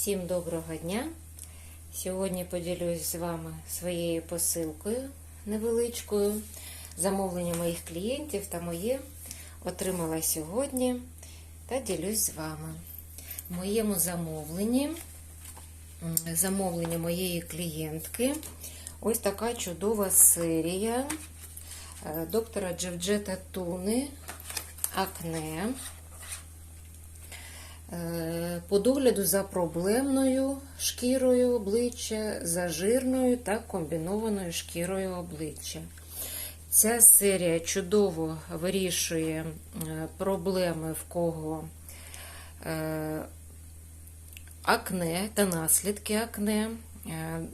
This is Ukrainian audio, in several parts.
Всім доброго дня! Сьогодні поділюсь з вами своєю посилкою невеличкою. Замовлення моїх клієнтів та моє отримала сьогодні та ділюсь з вами. В моєму замовленні, замовлення моєї клієнтки, ось така чудова серія е, доктора Джевджета Туни Акне. По догляду за проблемною шкірою обличчя, за жирною та комбінованою шкірою обличчя. Ця серія чудово вирішує е, проблеми в кого е, акне та наслідки акне,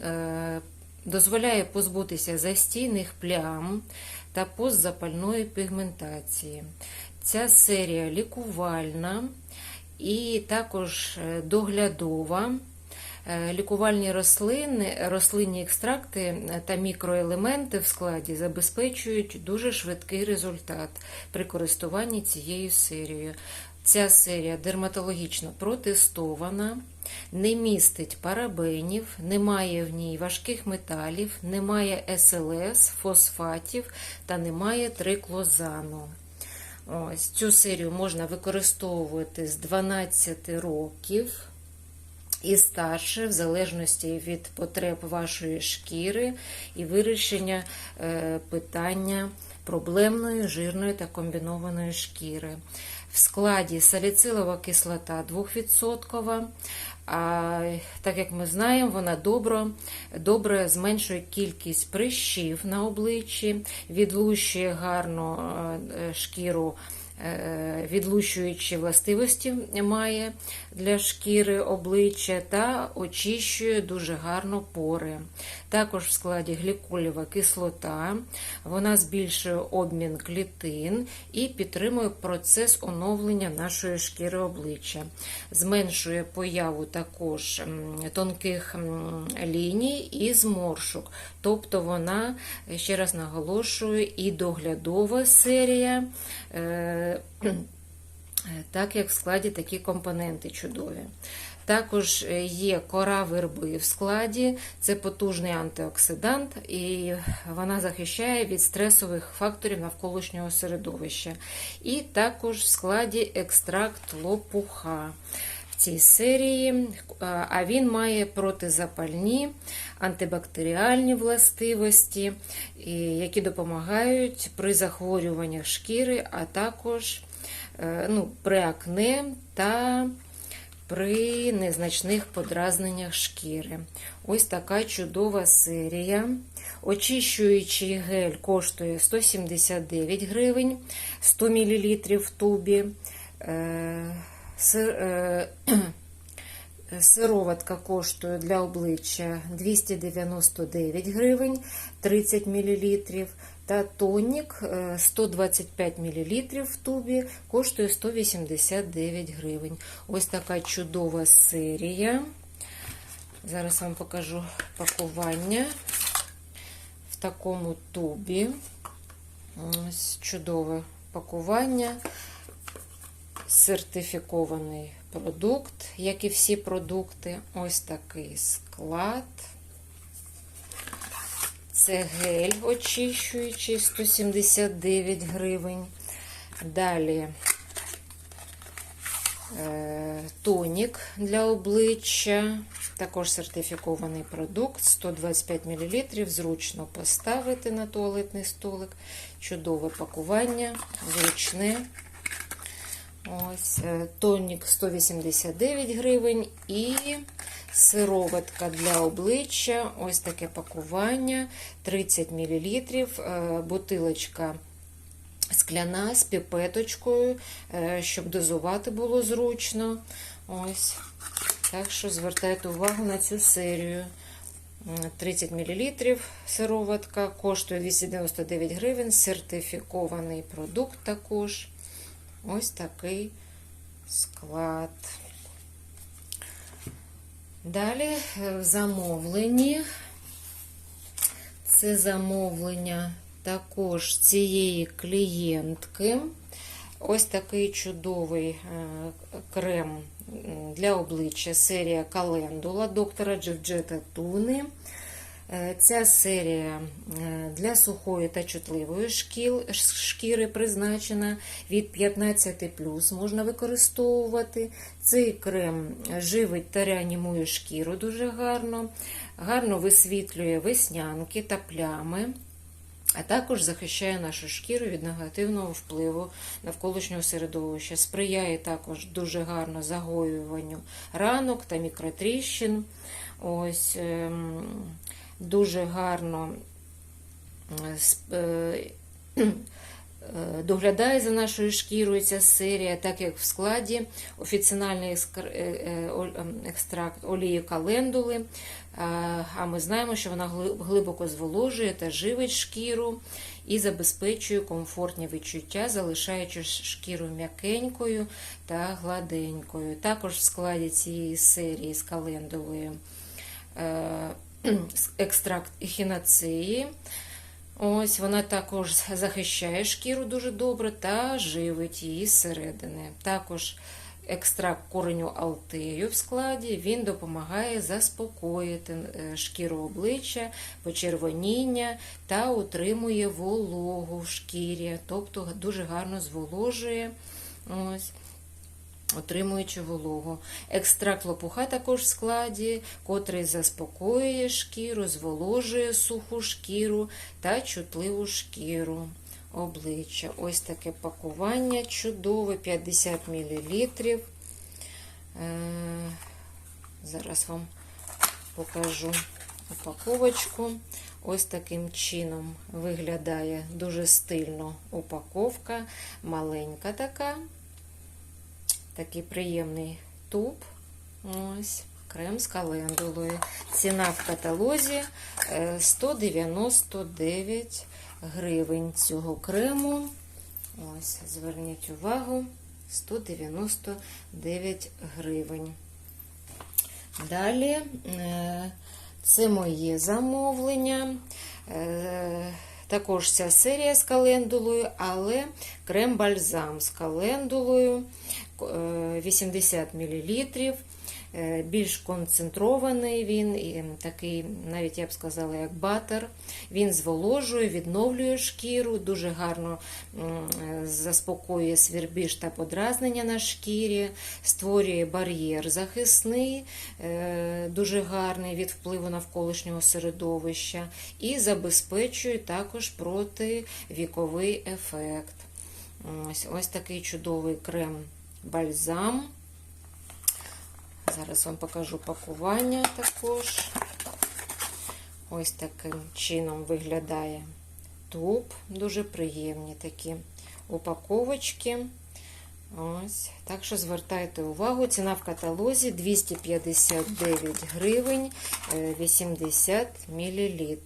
е, дозволяє позбутися застійних плям та постзапальної пігментації. Ця серія лікувальна і також е, доглядова. Е, Лікувальні рослини, рослинні екстракти е, та мікроелементи в складі забезпечують дуже швидкий результат при користуванні цією серією. Ця серія дерматологічно протестована, не містить парабенів, немає в ній важких металів, немає СЛС, фосфатів та немає триклозану. Ось Цю серію можна використовувати з 12 років і старше, в залежності від потреб вашої шкіри і вирішення е, питання проблемної, жирної та комбінованої шкіри. В складі саліцилова кислота 2%, а так як ми знаємо, вона добре, добре зменшує кількість прищів на обличчі, відлущує гарно е, шкіру. е, відлущуючі властивості має для шкіри обличчя та очищує дуже гарно пори. Також в складі гліколєва кислота, вона збільшує обмін клітин і підтримує процес оновлення нашої шкіри обличчя, зменшує появу також тонких ліній і зморшок. Тобто вона, ще раз наголошую, і доглядова серія. Е, так як в складі такі компоненти чудові. Також е, є кора верби в складі, це потужний антиоксидант, і вона захищає від стресових факторів навколишнього середовища. І також в складі екстракт лопуха. В цій серії, а він має протизапальні, антибактеріальні властивості, які допомагають при захворюваннях шкіри, а також е, ну, при акне та при незначних подразненнях шкіри. Ось така чудова серія. Очищуючий гель коштує 179 гривень, 100 мл в тубі. Е, сир, е, Сироватка коштує для обличчя 299 гривень 30 мл. Та тонік е, 125 мл в тубі коштує 189 гривень. Ось така чудова серія. Зараз вам покажу пакування в такому тубі. Ось чудове пакування. Сертифікований продукт, як і всі продукти. Ось такий склад. Це гель очищуючий 179 гривень. Далі е, тонік для обличчя, також сертифікований продукт, 125 мл. Зручно поставити на туалетний столик. Чудове пакування, зручне. Ось е, тонік 189 гривень і сироватка для обличчя. Ось таке пакування 30 мл. Бутилочка скляна з піпеточкою, е, щоб дозувати було зручно. Ось. Так що звертайте увагу на цю серію. 30 мл сироватка, коштує 299 гривень, сертифікований продукт також. Ось такий склад. Далі в замовленні. Це замовлення також цієї клієнтки. Ось такий чудовий е, крем для обличчя серія Календула доктора Джевджета Туни. Е, Ця серія е, для сухої та чутливої шкіл, шкіри призначена від 15 можна використовувати. Цей крем живить та реанімує шкіру дуже гарно, гарно висвітлює веснянки та плями, а також захищає нашу шкіру від негативного впливу навколишнього середовища. Сприяє також дуже гарно загоюванню ранок та мікротріщин. Ось ем, дуже гарно е, е, е, доглядає за нашою шкірою ця серія, так як в складі офіціональний ескр- о- ем, екстракт олії календули. А ми знаємо, що вона глибоко зволожує та живить шкіру і забезпечує комфортні відчуття, залишаючи шкіру м'якенькою та гладенькою. Також в складі цієї серії з календулою екстракт ехінацеї. Ось вона також захищає шкіру дуже добре та живить її зсередини. Також екстракт кореню алтею в складі він допомагає заспокоїти е, шкіру обличчя, почервоніння та утримує вологу в шкірі, тобто дуже гарно зволожує. Ось отримуючи вологу. Екстракт лопуха також в складі, котрий заспокоює шкіру, зволожує суху шкіру та чутливу шкіру обличчя. Ось таке пакування чудове, 50 мл. Зараз вам покажу упаковочку. Ось таким чином виглядає дуже стильно упаковка, маленька така. Такий приємний туб. Ось, крем з календулою. Ціна в каталозі е, 199 гривень цього крему. Ось, зверніть увагу, 199 гривень. Далі е, це моє замовлення. Е, Також ця серія з календулою, але крем-бальзам з календулою е, 80 мл. Більш концентрований він, і такий, навіть я б сказала, як батер. Він зволожує, відновлює шкіру, дуже гарно заспокоює свірбіж та подразнення на шкірі, створює бар'єр захисний, е, дуже гарний від впливу навколишнього середовища, і забезпечує також противіковий ефект. Ось, ось такий чудовий крем-бальзам. Зараз вам покажу пакування також. Ось таким чином виглядає туб. Дуже приємні такі упаковочки. Ось. Так що звертайте увагу, ціна в каталозі 259 гривень 80 мл.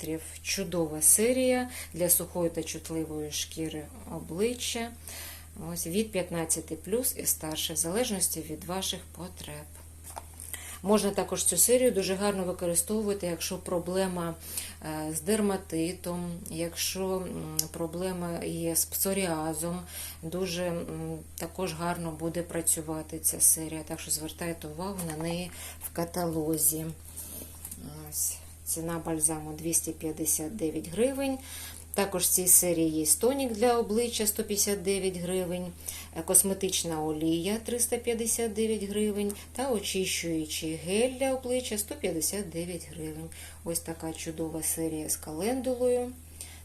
Чудова серія для сухої та чутливої шкіри обличчя. Ось Від 15 і старше, в залежності від ваших потреб. Можна також цю серію дуже гарно використовувати, якщо проблема е, з дерматитом, якщо проблема є з псоріазом, дуже також гарно буде працювати ця серія. Так що звертайте увагу на неї в каталозі. Ось. Ціна бальзаму 259 гривень. Також в цій серії є тонік для обличчя 159 гривень, косметична олія 359 гривень та очищуючий гель для обличчя 159 гривень. Ось така чудова серія з календулою.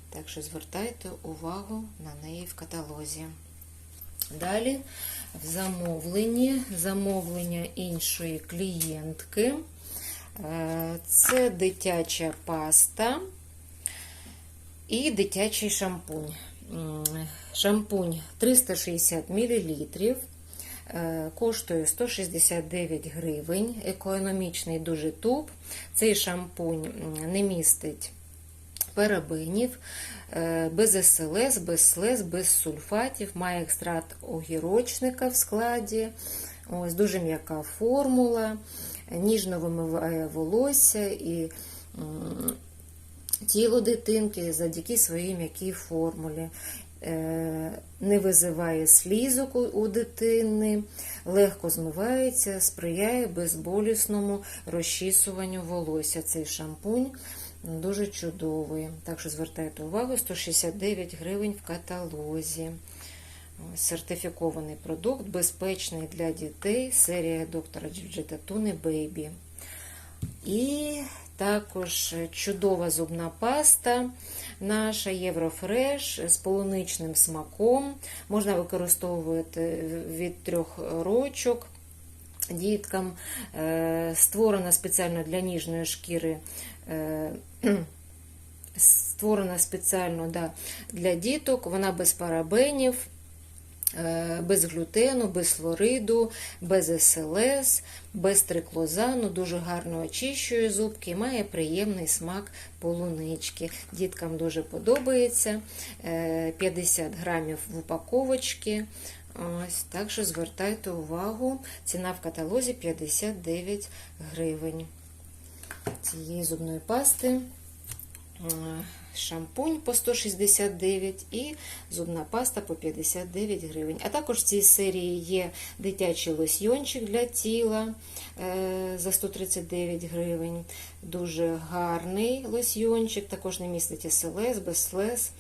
Так що звертайте увагу на неї в каталозі. Далі в замовленні замовлення іншої клієнтки. Це дитяча паста. І дитячий шампунь. Шампунь 360 мл, коштує 169 гривень. Економічний дуже туб. Цей шампунь не містить перебинів, без СЛС, без слез, без сульфатів, має екстракт огірочника в складі. Ось Дуже м'яка формула, ніжно вимиває волосся і тіло дитинки завдяки своїй м'якій формулі. е, не визиває слізок у- дитини, легко змивається, сприяє безболісному розчісуванню волосся. Цей шампунь дуже чудовий. Так що звертайте увагу, 169 гривень в каталозі. Сертифікований продукт, безпечний для дітей, серія доктора Джиджита Туни Бейбі. І також чудова зубна паста наша Єврофреш з полуничним смаком. Можна використовувати від трьох рочок діткам. Е, Створена спеціально для ніжної шкіри. е, Створена спеціально да, для діток, вона без парабенів, е, без глютену, без флориду, без СЛС, без триклозану, дуже гарно очищує зубки і має приємний смак полунички. Діткам дуже подобається. Е, 50 грамів в упаковочці. Ось, так що звертайте увагу, ціна в каталозі 59 гривень. Цієї зубної пасти. Е, Шампунь по 169 і зубна паста по 59 гривень. А також в цій серії є дитячий лосьйончик для тіла е, за 139 гривень. Дуже гарний лосьйончик, також не містить СЛС, без слез,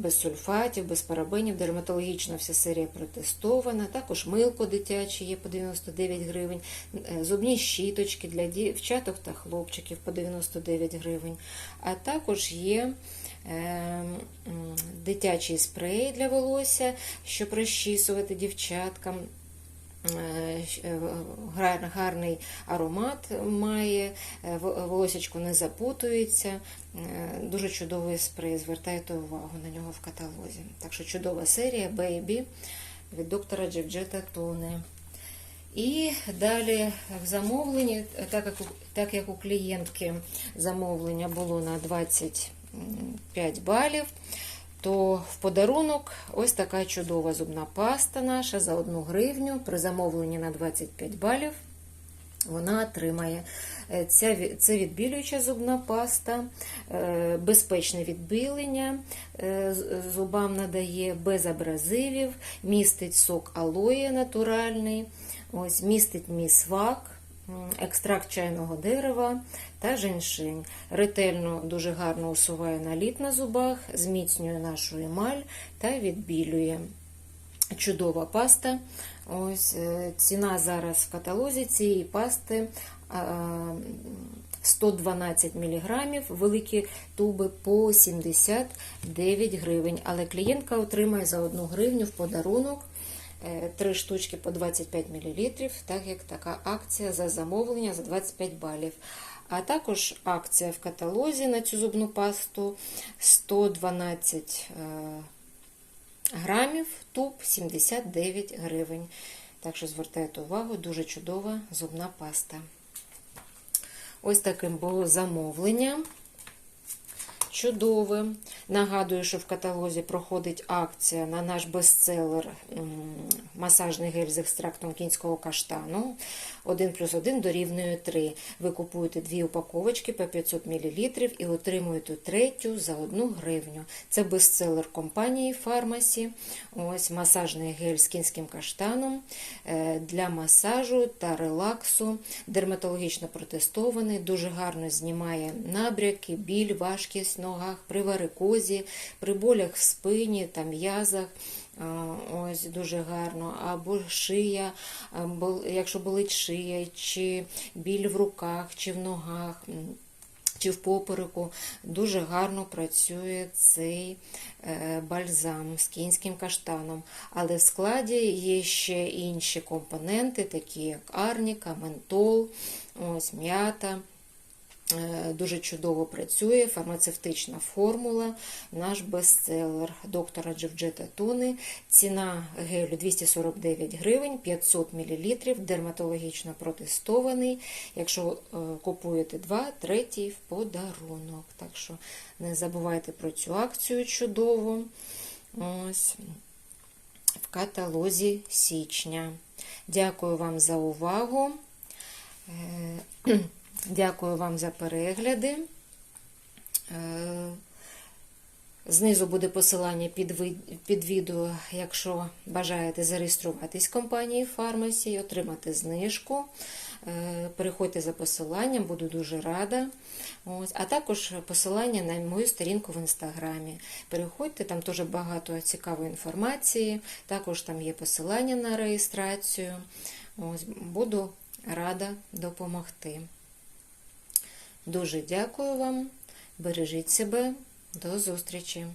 без сульфатів, без парабенів. Дерматологічна вся серія протестована. Також милко дитяче є по 99 гривень, е, зубні щіточки для дівчаток та хлопчиків по 99 гривень. А також є е, дитячий спрей для волосся, щоб розчісувати дівчаткам. Е, е, гар- Гарний аромат має, е, волосечко не запутується. Дуже чудовий спрей. Звертайте увагу на нього в каталозі. Так що чудова серія Baby від доктора Джевджета Тони. І далі в замовленні, так як, у- так як у клієнтки замовлення було на 25 балів, то в подарунок ось така чудова зубна паста наша за 1 гривню при замовленні на 25 балів. Вона отримає Е, це відбілююча зубна паста, е, безпечне відбілення е, зубам надає без абразивів, містить сок алоє натуральний, ось, містить місвак, екстракт чайного дерева та женьшень. Ретельно дуже гарно усуває наліт на зубах, зміцнює нашу емаль та відбілює. Чудова паста. Ось е, ціна зараз в каталозі цієї пасти 112 мг, великі туби по 79 гривень. Але клієнтка отримає за 1 гривню в подарунок 3 штучки по 25 мл, так як така акція за замовлення за 25 балів. А також акція в каталозі на цю зубну пасту 112 е, грамів, туб 79 гривень. Так що звертайте увагу, дуже чудова зубна паста. Ось таким було замовлення. Чудове. Нагадую, що в каталозі проходить акція на наш бестселер масажний гель з екстрактом кінського каштану. 1 плюс 1 дорівнює 3. Ви купуєте дві упаковочки по 500 мл і отримуєте третю за 1 гривню. Це бестселер компанії Фармасі. Ось масажний гель з кінським каштаном е, для масажу та релаксу. Дерматологічно протестований, дуже гарно знімає набряки, біль, важкість ногах, при варикозі, при болях в спині та м'язах. Ось дуже гарно. Або шия, якщо болить шия, чи біль в руках, чи в ногах. Чи в попереку дуже гарно працює цей е, бальзам з кінським каштаном. Але в складі є ще інші компоненти, такі як арніка, ментол, ось м'ята. Е, Дуже чудово працює фармацевтична формула, наш бестселер доктора Джевджета Туни. Ціна гелю 249 гривень, 500 мл, дерматологічно протестований. Якщо е, купуєте два, третій в подарунок. Так що не забувайте про цю акцію чудову. Ось в каталозі січня. Дякую вам за увагу. Дякую вам за перегляди. Е, Знизу буде посилання під, відео, якщо бажаєте зареєструватись в компанії Фармасі, отримати знижку. Е, Переходьте за посиланням, буду дуже рада. Ось. А також посилання на мою сторінку в інстаграмі. Переходьте, там теж багато цікавої інформації. Також там є посилання на реєстрацію. Ось. Буду рада допомогти. Дуже дякую вам. Бережіть себе. До зустрічі!